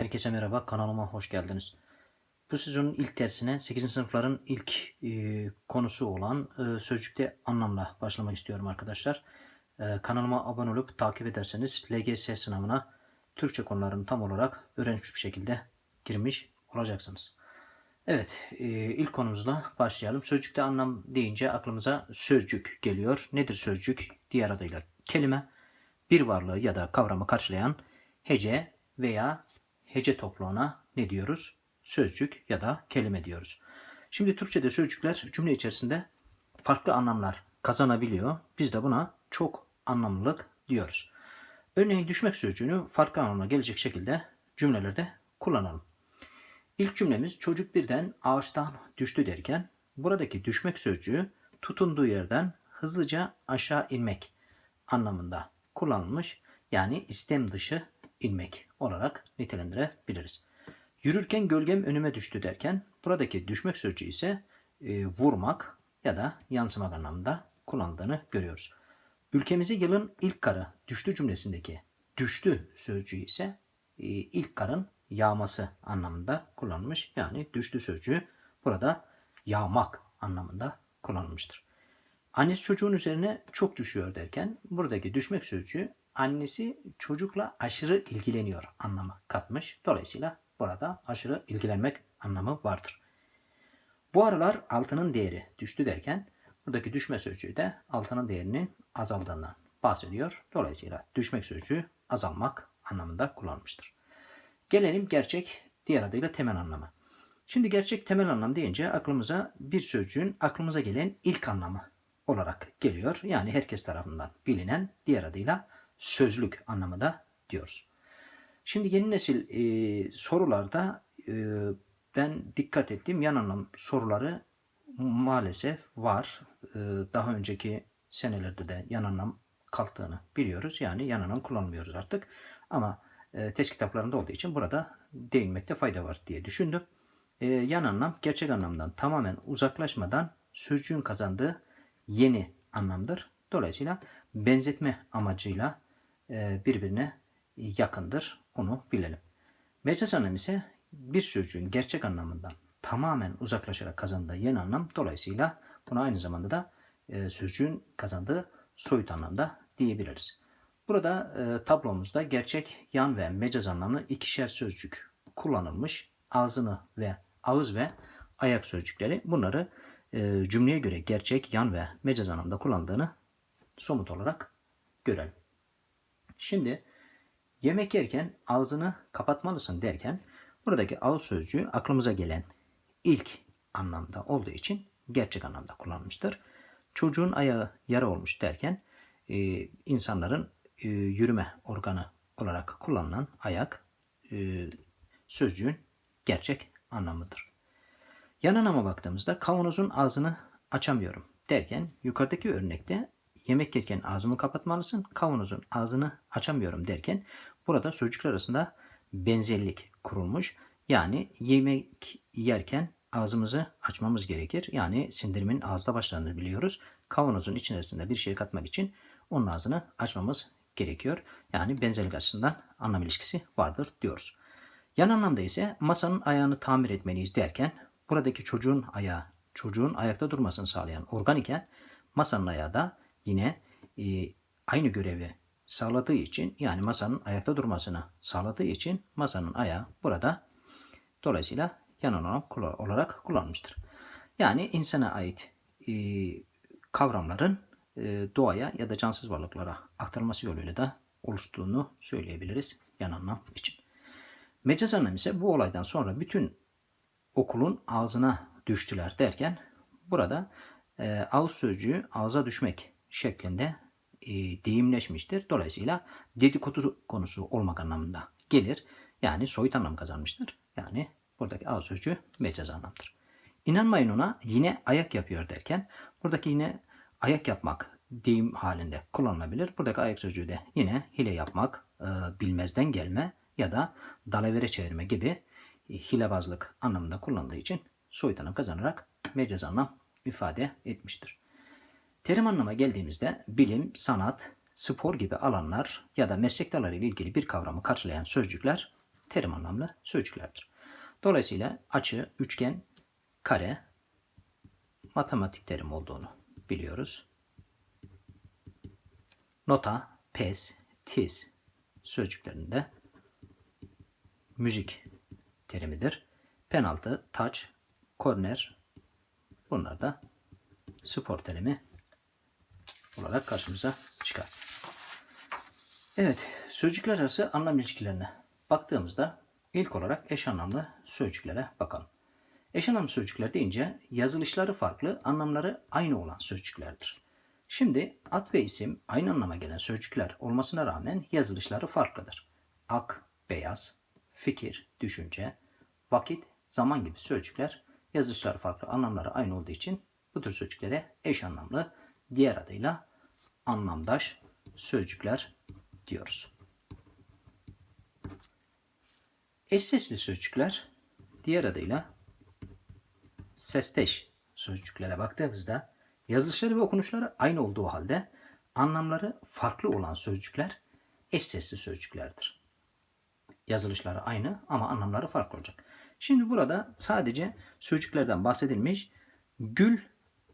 Herkese merhaba, kanalıma hoş geldiniz. Bu sezonun ilk dersine 8. sınıfların ilk e, konusu olan e, sözcükte anlamla başlamak istiyorum arkadaşlar. E, kanalıma abone olup takip ederseniz LGS sınavına Türkçe konularını tam olarak öğrenmiş bir şekilde girmiş olacaksınız. Evet, e, ilk konumuzla başlayalım. Sözcükte anlam deyince aklımıza sözcük geliyor. Nedir sözcük? Diğer adıyla kelime, bir varlığı ya da kavramı karşılayan hece veya hece topluluğuna ne diyoruz? Sözcük ya da kelime diyoruz. Şimdi Türkçe'de sözcükler cümle içerisinde farklı anlamlar kazanabiliyor. Biz de buna çok anlamlılık diyoruz. Örneğin düşmek sözcüğünü farklı anlamına gelecek şekilde cümlelerde kullanalım. İlk cümlemiz çocuk birden ağaçtan düştü derken buradaki düşmek sözcüğü tutunduğu yerden hızlıca aşağı inmek anlamında kullanılmış. Yani istem dışı inmek olarak nitelendirebiliriz. Yürürken gölgem önüme düştü derken buradaki düşmek sözcüğü ise e, vurmak ya da yansımak anlamında kullanıldığını görüyoruz. Ülkemize yılın ilk karı düştü cümlesindeki düştü sözcüğü ise e, ilk karın yağması anlamında kullanılmış. Yani düştü sözcüğü burada yağmak anlamında kullanılmıştır. Annesi çocuğun üzerine çok düşüyor derken buradaki düşmek sözcüğü annesi çocukla aşırı ilgileniyor anlamı katmış. Dolayısıyla burada aşırı ilgilenmek anlamı vardır. Bu aralar altının değeri düştü derken buradaki düşme sözcüğü de altının değerinin azaldığından bahsediyor. Dolayısıyla düşmek sözcüğü azalmak anlamında kullanılmıştır. Gelelim gerçek diğer adıyla temel anlamı. Şimdi gerçek temel anlam deyince aklımıza bir sözcüğün aklımıza gelen ilk anlamı olarak geliyor. Yani herkes tarafından bilinen diğer adıyla sözlük anlamı da diyoruz. Şimdi yeni nesil e, sorularda e, ben dikkat ettiğim yan anlam soruları maalesef var. E, daha önceki senelerde de yan anlam kalktığını biliyoruz. Yani yan anlam kullanmıyoruz artık. Ama e, test kitaplarında olduğu için burada değinmekte fayda var diye düşündüm. E, yan anlam gerçek anlamdan tamamen uzaklaşmadan sözcüğün kazandığı yeni anlamdır. Dolayısıyla benzetme amacıyla birbirine yakındır. Onu bilelim. Mecaz anlam ise bir sözcüğün gerçek anlamından tamamen uzaklaşarak kazandığı yeni anlam. Dolayısıyla buna aynı zamanda da e, sözcüğün kazandığı soyut anlamda diyebiliriz. Burada e, tablomuzda gerçek yan ve mecaz anlamlı ikişer sözcük kullanılmış. Ağzını ve ağız ve ayak sözcükleri. Bunları e, cümleye göre gerçek, yan ve mecaz anlamda kullandığını somut olarak görelim. Şimdi yemek yerken ağzını kapatmalısın derken buradaki ağız sözcüğü aklımıza gelen ilk anlamda olduğu için gerçek anlamda kullanılmıştır. Çocuğun ayağı yara olmuş derken e, insanların e, yürüme organı olarak kullanılan ayak e, sözcüğün gerçek anlamıdır. Yan anlama baktığımızda kavanozun ağzını açamıyorum derken yukarıdaki örnekte yemek yerken ağzımı kapatmalısın, kavanozun ağzını açamıyorum derken burada sözcükler arasında benzerlik kurulmuş. Yani yemek yerken ağzımızı açmamız gerekir. Yani sindirimin ağızda başlandığını biliyoruz. Kavanozun içerisinde bir şey katmak için onun ağzını açmamız gerekiyor. Yani benzerlik açısından anlam ilişkisi vardır diyoruz. Yan anlamda ise masanın ayağını tamir etmeliyiz derken buradaki çocuğun ayağı çocuğun ayakta durmasını sağlayan organ iken masanın ayağı da yine e, aynı görevi sağladığı için yani masanın ayakta durmasını sağladığı için masanın ayağı burada dolayısıyla yan olarak kullanılmıştır. Yani insana ait e, kavramların e, doğaya ya da cansız varlıklara aktarılması yoluyla da oluştuğunu söyleyebiliriz yan anlam için. Mecaz anlam ise bu olaydan sonra bütün okulun ağzına düştüler derken burada e, ağız sözcüğü ağza düşmek şeklinde e, deyimleşmiştir. Dolayısıyla dedikodu konusu olmak anlamında gelir. Yani soyut anlam kazanmıştır. Yani buradaki ağız sözcüğü mecaz anlamdır. İnanmayın ona yine ayak yapıyor derken buradaki yine ayak yapmak deyim halinde kullanılabilir. Buradaki ayak sözcüğü de yine hile yapmak, e, bilmezden gelme ya da dalavere çevirme gibi e, hilebazlık anlamında kullanıldığı için soyut anlam kazanarak mecaz anlam ifade etmiştir. Terim anlama geldiğimizde bilim, sanat, spor gibi alanlar ya da meslek dalları ile ilgili bir kavramı karşılayan sözcükler terim anlamlı sözcüklerdir. Dolayısıyla açı, üçgen, kare matematik terim olduğunu biliyoruz. Nota, pes, tiz sözcüklerinde müzik terimidir. Penaltı, taç, korner bunlar da spor terimi olarak karşımıza çıkar. Evet, sözcükler arası anlam ilişkilerine baktığımızda ilk olarak eş anlamlı sözcüklere bakalım. Eş anlamlı sözcükler deyince yazılışları farklı, anlamları aynı olan sözcüklerdir. Şimdi ad ve isim aynı anlama gelen sözcükler olmasına rağmen yazılışları farklıdır. Ak, beyaz, fikir, düşünce, vakit, zaman gibi sözcükler yazılışları farklı, anlamları aynı olduğu için bu tür sözcüklere eş anlamlı, diğer adıyla anlamdaş sözcükler diyoruz. Eş sesli sözcükler diğer adıyla sesteş sözcüklere baktığımızda yazılışları ve okunuşları aynı olduğu halde anlamları farklı olan sözcükler eş sesli sözcüklerdir. Yazılışları aynı ama anlamları farklı olacak. Şimdi burada sadece sözcüklerden bahsedilmiş. Gül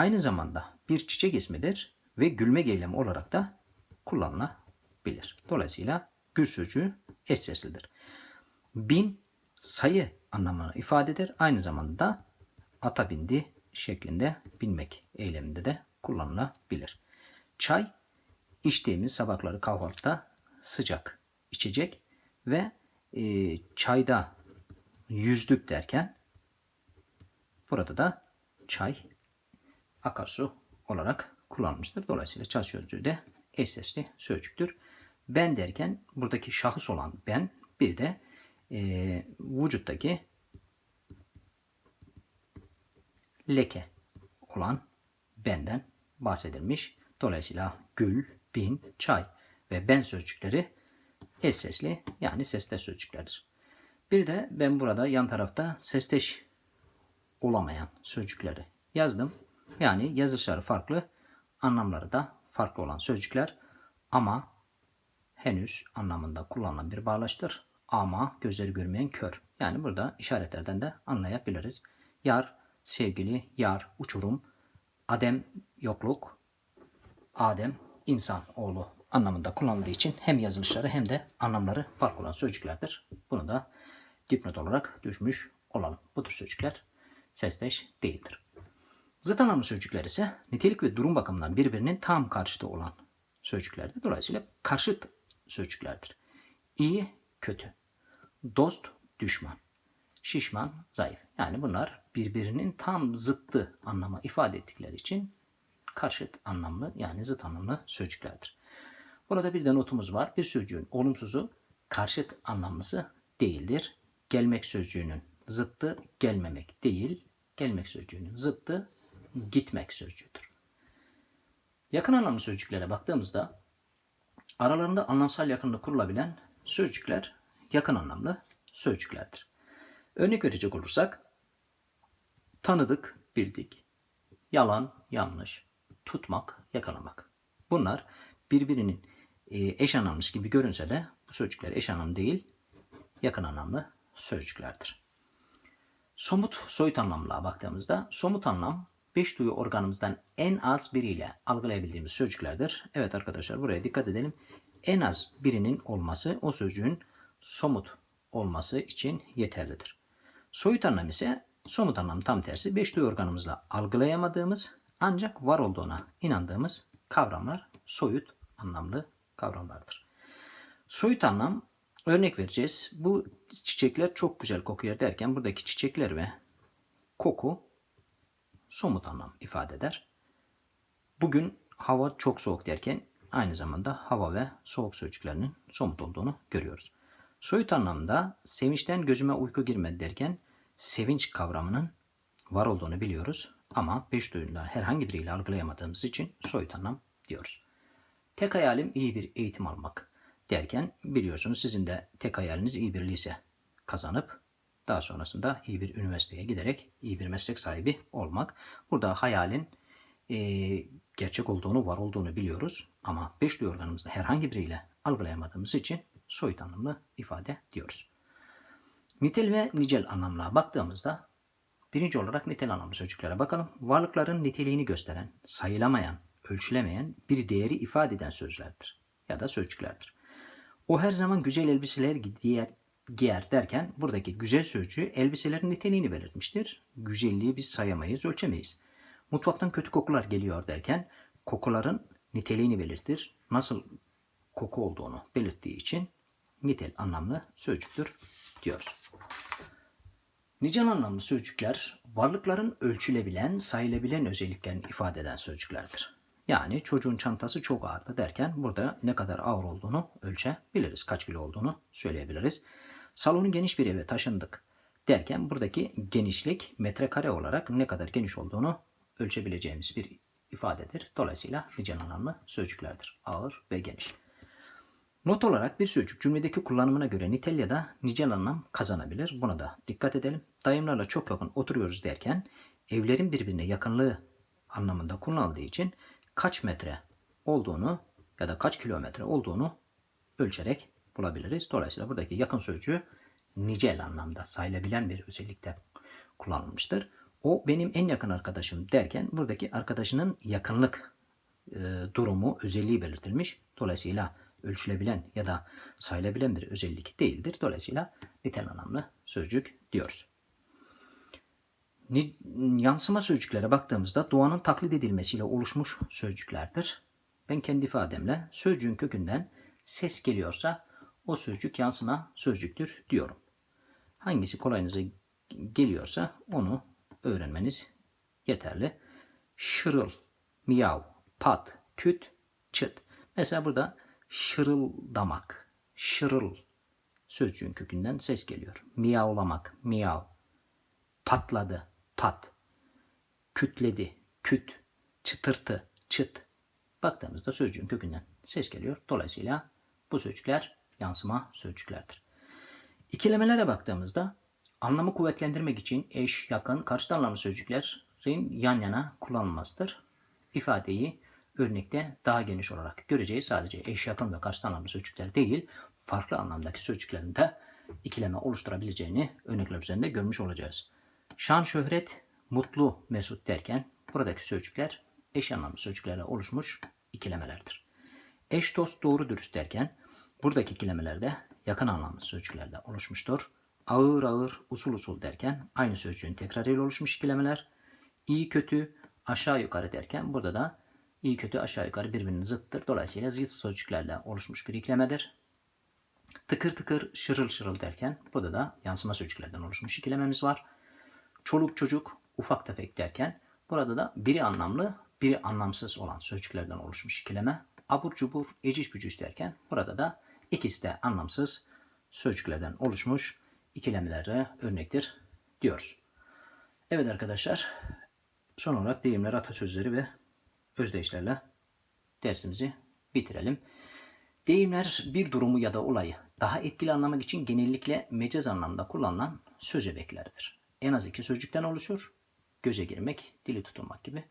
aynı zamanda bir çiçek ismidir ve gülmek eylemi olarak da kullanılabilir. Dolayısıyla gül sözcüğü eş seslidir. Bin sayı anlamını ifade eder. Aynı zamanda ata bindi şeklinde binmek eyleminde de kullanılabilir. Çay içtiğimiz sabahları kahvaltıda sıcak içecek ve e, çayda yüzdük derken burada da çay akarsu olarak kullanmıştır. Dolayısıyla çay sözcüğü de eş sesli sözcüktür. Ben derken buradaki şahıs olan ben bir de e, vücuttaki leke olan benden bahsedilmiş. Dolayısıyla gül, bin, çay ve ben sözcükleri eş sesli yani sesli sözcüklerdir. Bir de ben burada yan tarafta sesteş olamayan sözcükleri yazdım. Yani yazışları farklı, anlamları da farklı olan sözcükler ama henüz anlamında kullanılan bir bağlaçtır. Ama gözleri görmeyen kör. Yani burada işaretlerden de anlayabiliriz. Yar, sevgili, yar, uçurum, adem, yokluk, Adem, insan oğlu anlamında kullanıldığı için hem yazılışları hem de anlamları farklı olan sözcüklerdir. Bunu da dipnot olarak düşmüş olalım. Bu tür sözcükler sesleş değildir. Zıt anlamlı sözcükler ise nitelik ve durum bakımından birbirinin tam karşıtı olan sözcüklerdir. Dolayısıyla karşıt sözcüklerdir. İyi, kötü. Dost, düşman. Şişman, zayıf. Yani bunlar birbirinin tam zıttı anlama ifade ettikleri için karşıt anlamlı yani zıt anlamlı sözcüklerdir. Burada bir de notumuz var. Bir sözcüğün olumsuzu karşıt anlamlısı değildir. Gelmek sözcüğünün zıttı gelmemek değil, gelmek sözcüğünün zıttı gitmek sözcüğüdür. Yakın anlamlı sözcüklere baktığımızda aralarında anlamsal yakınlık kurulabilen sözcükler yakın anlamlı sözcüklerdir. Örnek verecek olursak tanıdık, bildik, yalan, yanlış, tutmak, yakalamak. Bunlar birbirinin e, eş anlamlısı gibi görünse de bu sözcükler eş anlamlı değil, yakın anlamlı sözcüklerdir. Somut soyut anlamlığa baktığımızda somut anlam beş duyu organımızdan en az biriyle algılayabildiğimiz sözcüklerdir. Evet arkadaşlar buraya dikkat edelim. En az birinin olması o sözcüğün somut olması için yeterlidir. Soyut anlam ise somut anlam tam tersi beş duyu organımızla algılayamadığımız ancak var olduğuna inandığımız kavramlar soyut anlamlı kavramlardır. Soyut anlam örnek vereceğiz. Bu çiçekler çok güzel kokuyor derken buradaki çiçekler ve koku somut anlam ifade eder. Bugün hava çok soğuk derken aynı zamanda hava ve soğuk sözcüklerinin somut olduğunu görüyoruz. Soyut anlamda sevinçten gözüme uyku girmedi derken sevinç kavramının var olduğunu biliyoruz. Ama beş duyundan herhangi biriyle algılayamadığımız için soyut anlam diyoruz. Tek hayalim iyi bir eğitim almak derken biliyorsunuz sizin de tek hayaliniz iyi bir lise kazanıp daha sonrasında iyi bir üniversiteye giderek iyi bir meslek sahibi olmak. Burada hayalin e, gerçek olduğunu, var olduğunu biliyoruz. Ama beş duyu organımızda herhangi biriyle algılayamadığımız için soyut anlamlı ifade diyoruz. Nitel ve nicel anlamlığa baktığımızda birinci olarak nitel anlamlı sözcüklere bakalım. Varlıkların niteliğini gösteren, sayılamayan, ölçülemeyen bir değeri ifade eden sözlerdir ya da sözcüklerdir. O her zaman güzel elbiseler giyer, giyer derken buradaki güzel sözcüğü elbiselerin niteliğini belirtmiştir. Güzelliği biz sayamayız, ölçemeyiz. Mutfaktan kötü kokular geliyor derken kokuların niteliğini belirtir. Nasıl koku olduğunu belirttiği için nitel anlamlı sözcüktür diyoruz. Nicel anlamlı sözcükler varlıkların ölçülebilen, sayılabilen özelliklerini ifade eden sözcüklerdir. Yani çocuğun çantası çok ağırdı derken burada ne kadar ağır olduğunu ölçebiliriz. Kaç kilo olduğunu söyleyebiliriz. Salonu geniş bir eve taşındık derken buradaki genişlik metrekare olarak ne kadar geniş olduğunu ölçebileceğimiz bir ifadedir. Dolayısıyla nicel anlamlı sözcüklerdir. Ağır ve geniş. Not olarak bir sözcük cümledeki kullanımına göre nitel ya da nicel anlam kazanabilir. Buna da dikkat edelim. Dayımlarla çok yakın oturuyoruz derken evlerin birbirine yakınlığı anlamında kullanıldığı için kaç metre olduğunu ya da kaç kilometre olduğunu ölçerek bulabiliriz. Dolayısıyla buradaki yakın sözcüğü nicel anlamda sayılabilen bir özellikte kullanılmıştır. O benim en yakın arkadaşım derken buradaki arkadaşının yakınlık e, durumu, özelliği belirtilmiş. Dolayısıyla ölçülebilen ya da sayılabilen bir özellik değildir. Dolayısıyla nitel anlamlı sözcük diyoruz. Ni- Yansıma sözcüklere baktığımızda doğanın taklit edilmesiyle oluşmuş sözcüklerdir. Ben kendi ifademle sözcüğün kökünden ses geliyorsa o sözcük yansıma sözcüktür diyorum. Hangisi kolayınıza geliyorsa onu öğrenmeniz yeterli. Şırıl, miyav, pat, küt, çıt. Mesela burada şırıldamak, şırıl sözcüğün kökünden ses geliyor. Miyavlamak, miyav. Patladı, pat. Kütledi, küt. Çıtırtı, çıt. Baktığımızda sözcüğün kökünden ses geliyor. Dolayısıyla bu sözcükler yansıma sözcüklerdir. İkilemelere baktığımızda anlamı kuvvetlendirmek için eş, yakın, karşıt anlamlı sözcüklerin yan yana kullanılmasıdır. İfadeyi örnekte daha geniş olarak göreceğiz. Sadece eş, yakın ve karşıt anlamlı sözcükler değil, farklı anlamdaki sözcüklerin de ikileme oluşturabileceğini örnekler üzerinde görmüş olacağız. Şan, şöhret, mutlu, mesut derken buradaki sözcükler eş anlamlı sözcüklerle oluşmuş ikilemelerdir. Eş, dost, doğru, dürüst derken buradaki ikilemelerde yakın anlamlı sözcüklerle oluşmuştur. Ağır ağır, usul usul derken aynı sözcüğün tekrarıyla oluşmuş ikilemeler. İyi kötü, aşağı yukarı derken burada da iyi kötü aşağı yukarı birbirinin zıttır. Dolayısıyla zıt sözcüklerle oluşmuş bir ikilemedir. Tıkır tıkır, şırıl şırıl derken burada da yansıma sözcüklerden oluşmuş ikilememiz var. Çoluk çocuk, ufak tefek derken burada da biri anlamlı, biri anlamsız olan sözcüklerden oluşmuş ikileme. Abur cubur, eciş bücüş derken burada da ikisi de anlamsız sözcüklerden oluşmuş ikilemelere örnektir diyoruz. Evet arkadaşlar, son olarak deyimler, atasözleri ve özdeyişlerle dersimizi bitirelim. Deyimler bir durumu ya da olayı daha etkili anlamak için genellikle mecaz anlamda kullanılan söz öbekleridir. En az iki sözcükten oluşur. Göze girmek, dili tutulmak gibi.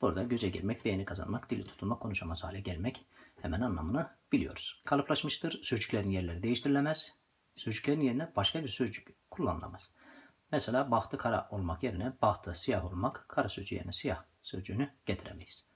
Burada göze girmek, beğeni kazanmak, dili tutulmak, konuşamaz hale gelmek hemen anlamını biliyoruz. Kalıplaşmıştır. Sözcüklerin yerleri değiştirilemez. Sözcüklerin yerine başka bir sözcük kullanılamaz. Mesela bahtı kara olmak yerine bahtı siyah olmak, kara sözcüğü yerine siyah sözcüğünü getiremeyiz.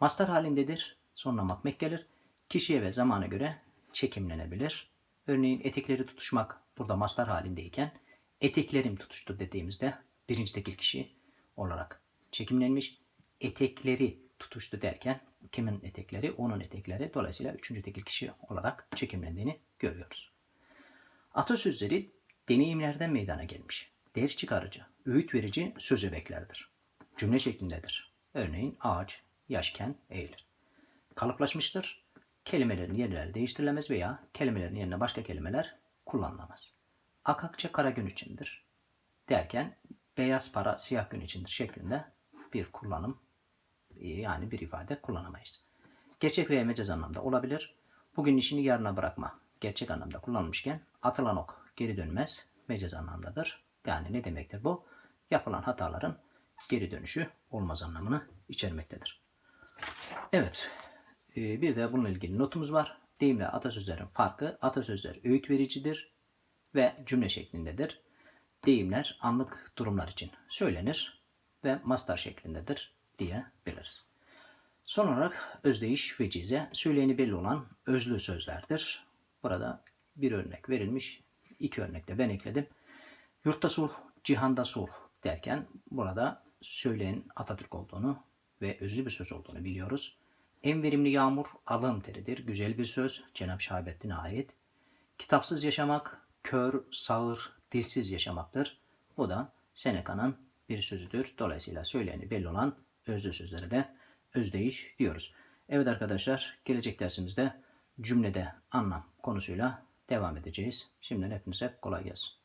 Mastar halindedir. Sonuna mek gelir. Kişiye ve zamana göre çekimlenebilir. Örneğin etekleri tutuşmak burada mastar halindeyken eteklerim tutuştu dediğimizde birinci tekil kişi olarak çekimlenmiş. Etekleri tutuştu derken kimin etekleri? Onun etekleri. Dolayısıyla üçüncü tekil kişi olarak çekimlendiğini görüyoruz. Atasözleri deneyimlerden meydana gelmiş. Ders çıkarıcı, öğüt verici söz öbeklerdir. Cümle şeklindedir. Örneğin ağaç yaşken eğilir. Kalıplaşmıştır. Kelimelerin yerleri değiştirilemez veya kelimelerin yerine başka kelimeler kullanılamaz. Akakça kara gün içindir derken beyaz para siyah gün içindir şeklinde bir kullanım yani bir ifade kullanamayız. Gerçek veya mecaz anlamda olabilir. Bugün işini yarına bırakma. Gerçek anlamda kullanılmışken atılan ok geri dönmez. Mecaz anlamdadır. Yani ne demektir bu? Yapılan hataların geri dönüşü olmaz anlamını içermektedir. Evet. e, Bir de bununla ilgili notumuz var. Deyimle atasözlerin farkı. Atasözler öğüt vericidir. ve cümle şeklindedir. Deyimler anlık durumlar için söylenir ve mastar şeklindedir diyebiliriz. Son olarak özdeyiş ve cize söyleyeni belli olan özlü sözlerdir. Burada bir örnek verilmiş. iki örnek de ben ekledim. Yurtta sulh, cihanda sulh derken burada söyleyen Atatürk olduğunu ve özlü bir söz olduğunu biliyoruz. En verimli yağmur alın teridir. Güzel bir söz. Cenab-ı Şahabettin'e ait. Kitapsız yaşamak, kör, sağır, dilsiz yaşamaktır. Bu da Seneca'nın bir sözüdür. Dolayısıyla söyleyeni belli olan özlü sözlere de özdeyiş diyoruz. Evet arkadaşlar, gelecek dersimizde cümlede anlam konusuyla devam edeceğiz. Şimdiden hepinize kolay gelsin.